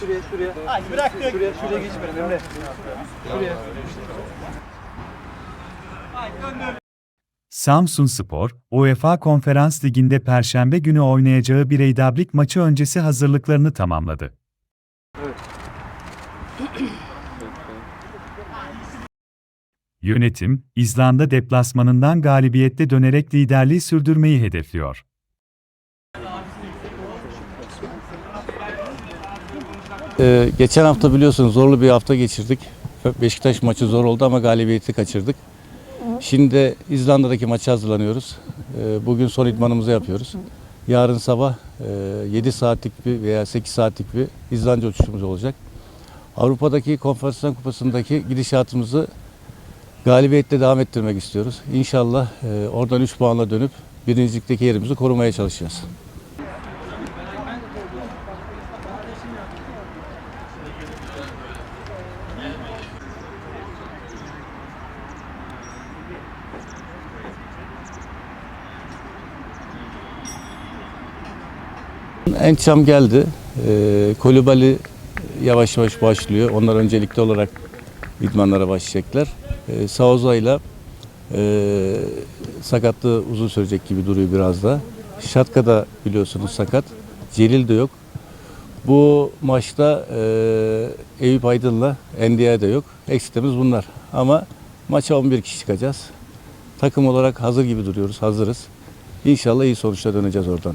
şuraya, şuraya. Hadi bıraktık. Şuraya, şuraya geçmeyin Emre. Şuraya. Hadi döndür. Samsun Spor, UEFA Konferans Ligi'nde Perşembe günü oynayacağı bir Eydablik maçı öncesi hazırlıklarını tamamladı. Yönetim, İzlanda deplasmanından galibiyette dönerek liderliği sürdürmeyi hedefliyor. Ee, geçen hafta biliyorsunuz zorlu bir hafta geçirdik. Beşiktaş maçı zor oldu ama galibiyeti kaçırdık. Şimdi de İzlanda'daki maça hazırlanıyoruz. Ee, bugün son idmanımızı yapıyoruz. Yarın sabah e, 7 saatlik bir veya 8 saatlik bir İzlanda uçuşumuz olacak. Avrupa'daki Konfederasyon Kupası'ndaki gidişatımızı galibiyetle devam ettirmek istiyoruz. İnşallah e, oradan 3 puanla dönüp birincilikteki yerimizi korumaya çalışacağız. Ençam geldi. Ee, Kolibali yavaş yavaş başlıyor. Onlar öncelikli olarak idmanlara başlayacaklar. Ee, Sauza ile e, sakatlığı uzun sürecek gibi duruyor biraz da. Şatka da biliyorsunuz sakat. Celil de yok. Bu maçta e, Eyüp Aydın'la Endiye de yok. Eksiklerimiz bunlar. Ama maça 11 kişi çıkacağız. Takım olarak hazır gibi duruyoruz. Hazırız. İnşallah iyi sonuçla döneceğiz oradan.